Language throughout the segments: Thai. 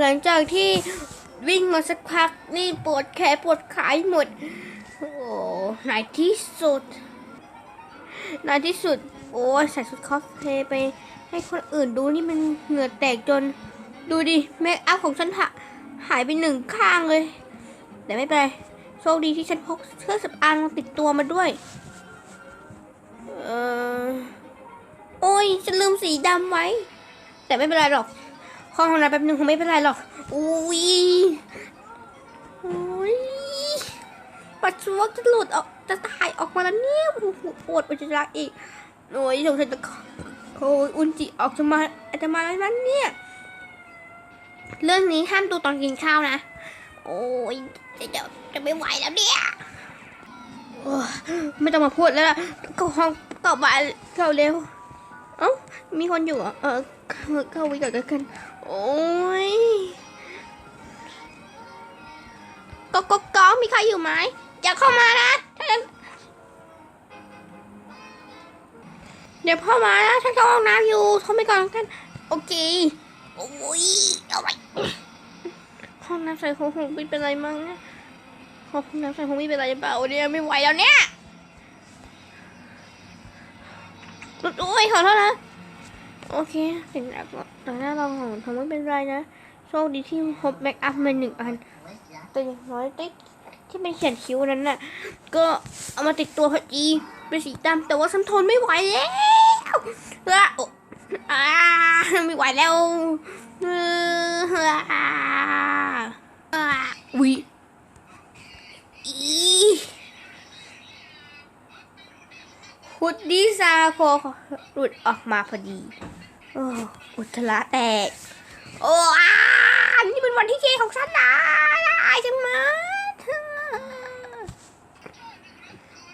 หลังจากที่วิ่งมาสักพักนี่ปวดแขนปวดขาหมด โอ้ในที่สุดในที่สุด โอ้ใส่ชุดคอสเพลย์ไปให้คนอื่นดูนี่มันเหงื่อแตกจน ดูดิเมคอัพของฉันหะหายไปหนึ่งข้างเลย แต่ไม่เป็นไรโชคดีที่ฉันพกเครื่องสำอางติดตัวมาด้วย เออโอ้ยฉันลืมสีดำไว้ แต่ไม่เป็นไรหรอก ห้องน้ำแป๊บนึงคงไม่เป็นไรหรอก อุ้ยโอ้ยปัสสาวะจะหลุดออกจะถ่ายออกมาแล้วเนี่ยโอ้โหปวดปัสสาวะอีกโอ้ยสงสัยจะโอ้ยอุนจิออกจะมาอาจจะมาแล้วนั้นเนี่ย เรื่องนี้ห้ามดูตอนกินข้าวนะ โอ้ยเดี๋ยวจะไม่ไหวแล้วเนี่ยโอ้ยไม่ต้องมาพูดแล้วล่ะก็ห้องต่อไปเราเร็ว เอ้ามีคนอยู่เหรอเออ เข้าเข้าไปก่อนกัน โอ้ยก็ก็ก็มีใครอยู่ไหมอย่าเข้ามานะเดี๋ยวพ่อมานะฉันเข้าห้องน้ำอยู่ทรไปก่อนกัน โอเค โอ้ยเอาไว้ห้องน้ำใส่ของหงไม่เป็นไรมั้งเนี่ยห้องน้ำใส่ของไม่เป็นไรเปล่าเนี่ยไม่ไหวแล้วเนี่ยโอ้ยขอโทษนะ โอเคถึงแล้วก็แต่หน้าเราของทำไม่เป็นไรนะ โชคดีที่พบแบ็กอัพมาหนึ่งอัน แต่อย่างน้อยติ๊กที่เป็นเขียนคิ้วนั้นน่ะ ก็เอามาติดตัวพอดีเป็นสีดำแต่ว่าฉันทนไม่ไหวแล้วเออโอะอ่าไม่ไหวแล้วเอออ่าอุ้ยอีฮุดดี้ซาโคหลุดออกมาพอดี โอ้อุจจาระแตก โอ้อานี่เป็นวันที่เจของฉันนะได้จังมา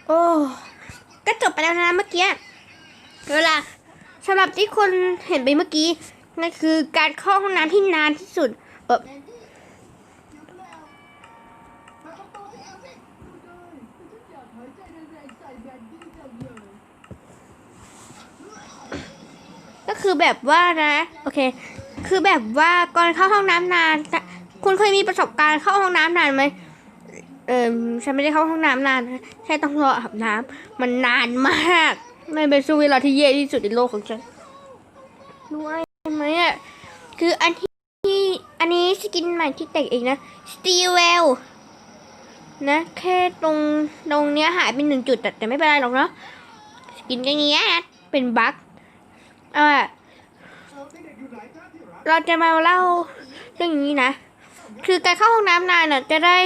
โอ้ก็จบไปแล้วนะเมื่อกี้เวลาสำหรับที่คนเห็นไปเมื่อกี้นั่นคือการเข้าห้องน้ำที่นานที่สุดเออ ก็คือแบบว่านะโอเค คือแบบว่าก่อนเข้าห้องน้ำนาน คุณเคยมีประสบการณ์เข้าห้องน้ำนานไหมเออฉันไม่ได้เข้าห้องน้ำนานแค่ต้องรออาบน้ำมันนานมากมันเป็นช่วงเวลาที่แย่ที่สุดในโลกของฉันด้วยไหมอะคืออันที่อันนี้สกินใหม่ที่แต่งเองนะสตีเวลนะแค่ตรงตรงเนี้ยหายไปหนึ่งจุดแต่แต่ไม่เป็นไรหรอกเนาะสกินอย่างเงี้ยเป็นบั๊ก เอ่าเราจะมาเล่าเรื่องอย่างนี้นะ คือการเข้าห้องน้ำนานน่ะ จะได้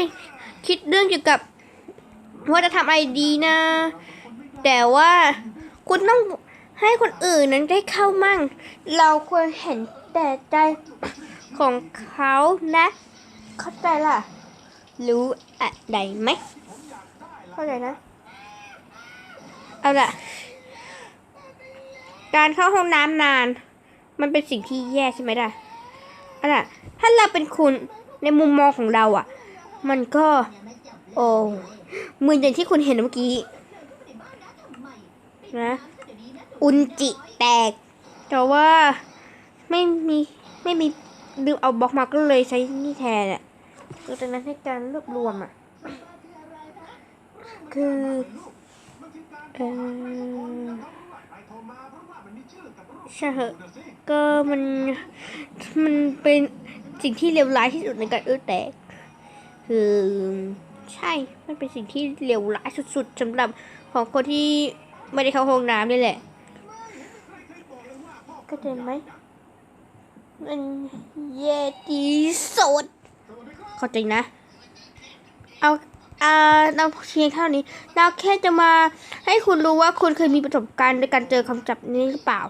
คิดเรื่องเกี่ยวกับว่าจะทำอะไรดีนะ แต่ว่าคุณต้องให้คนอื่นนั้นได้เข้ามั่ง เราควรเห็นแต่ใจของเขานะ เข้าใจล่ะ รู้อะไรไหม เข้าใจนะ เอาล่ะ การเข้าห้องน้ำนาน มันเป็นสิ่งที่แย่ใช่ไหมล่ะอันน่ะถ้าเราเป็นคุณในมุมมองของเราอะ มันก็ โอ้เหมือนอย่างที่คุณเห็นเมื่อกี้นะอุนจิแตก แต่ว่าไม่มีไม่มีลืมเอาบล็อกมาก็เลยใช้นี่แทนอะก็จากนั้นให้การรวบรวมอะ คือเออ ใช่เหอะก็มันมันเป็นสิ่งที่เลวร้ายที่สุดในการเอื้อแตก คือใช่ มันเป็นสิ่งที่เลวร้ายสุดๆสำหรับของคนที่ไม่ได้เข้าห้องน้ำนี่แหละก็เห็นไหมมันแย่ที่สุดเข้าใจนะ เอา อ่าเราเพียงเท่านี้ เราแค่จะมาให้คุณรู้ว่าคุณเคยมีประสบการณ์ในการเจอคำจับนี้หรือเปล่า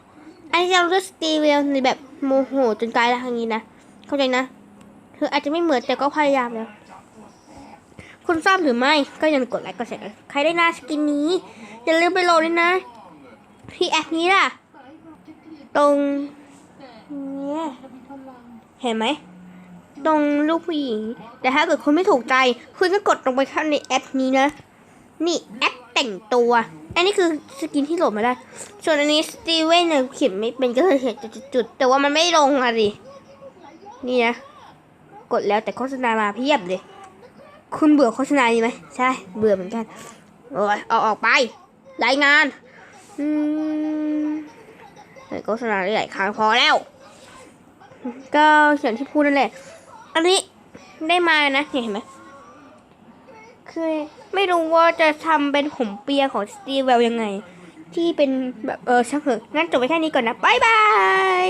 อันนี้เราเลือกสตีเวลในแบบโมโหจนกลายเป็นทางนี้นะ เข้าใจนะ คืออาจจะไม่เหมือนแต่ก็พยายามแล้ว คุณทราบหรือไม่ ก็ย่าลืมกดไลค์กดแชร์ใครได้หน้าสกินนี้ อย่าลืมไปโหลดด้วยนะ ที่แอปนี้ล่ะ ตรง เนี้ยเห็นไหม ตรงลูกผู้หญิง แต่ถ้าเกิดคุณไม่ถูกใจ คุณก็กดลงไปข้างในแอปนี้นะ นี่แอปแต่งตัว อันนี้คือสกินที่โหลดมาได้ ส่วนอันนี้สตีเวนเนี่ยเขียนไม่เป็นก็เลยเห็นจุดๆแต่ว่ามันไม่ลงอะดินี่นะ กดแล้วแต่โฆษณามาเพียบเลย คุณเบื่อโฆษณานี้ไหมใช่ เบื่อเหมือนกันโอ้ยเอาออกไป รายงานอืมโฆษณาหลายครั้งพอแล้ว ก็อย่างที่พูดนั่นแหละ อันนี้ได้มานะเห็นไหมคือไม่รู้ว่าจะทำเป็นผมเปียของสตีเวลยังไง ที่เป็นแบบเออช่างเถอะงั้นจบไปแค่นี้ก่อนนะบ๊ายบาย